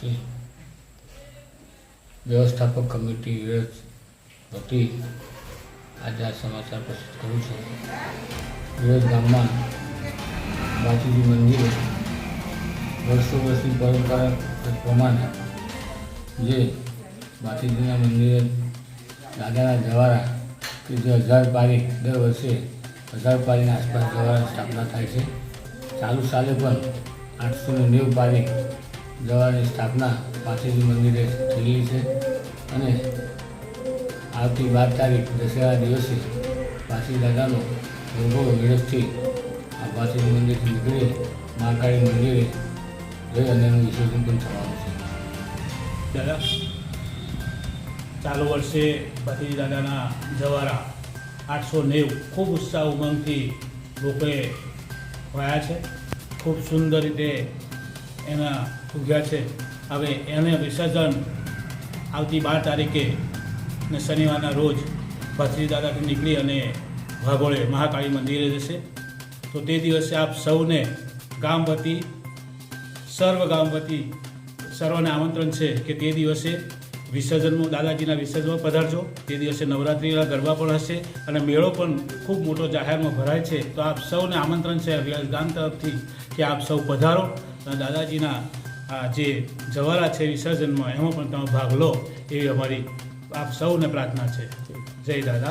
છે વ્યવસ્થાપક કમિટી વિરજ વતી આજે આ સમાચાર પ્રસ્તુત કરું છું. વિરોધ ગામમાં બાપુજી મંદિરે વર્ષો વર્ષની પરંપરા પ્રમાણે જે બાપુજીના મંદિરે દાદાના દ્વારા કે જે હજાર પારી દર વર્ષે હજાર પારીના આસપાસ દ્વારા સ્થાપના થાય છે. ચાલુ સાલે પણ આઠસો ને નેવું પારી જવાની સ્થાપના પાસેજી મંદિરે થયેલી છે અને આવતી બાર તારીખ દશેરા દિવસે પાછી દાદાનો વૈભવ વિરસથી આ પાછી મંદિરથી નીકળી મહાકાળી મંદિરે જઈ અને એનું વિસર્જન પણ થવાનું છે. દાદા, ચાલુ વર્ષે પાછી દાદાના જવારા આઠસો નેવું ખૂબ ઉત્સાહ, ઉમંગથી લોકોએ વાયા છે. ખૂબ સુંદર રીતે એના ઉગ્યા છે. હવે એને વિસર્જન આવતી બાર તારીખે ને શનિવારના રોજ ભત્રીજી દાદાથી નીકળી અને ભાગોળે મહાકાળી મંદિરે જશે. તો તે દિવસે આપ સૌને ગામ વતી, સર્વ ગામ વતી સર્વને આમંત્રણ છે કે તે દિવસે વિસર્જનમાં દાદાજીના વિસર્જનમાં પધારજો. તે દિવસે નવરાત્રિના ગરબા પણ હશે અને મેળો પણ ખૂબ મોટો જાહેરમાં ભરાય છે. તો આપ સૌને આમંત્રણ છે અભિયાન ગામ તરફથી કે આપ સૌ પધારો. અને દાદાજીના આ જે જવારા છે વિસર્જનમાં, એમાં પણ તમે ભાગ લો એવી અમારી આપ સૌને પ્રાર્થના છે. જય દાદા.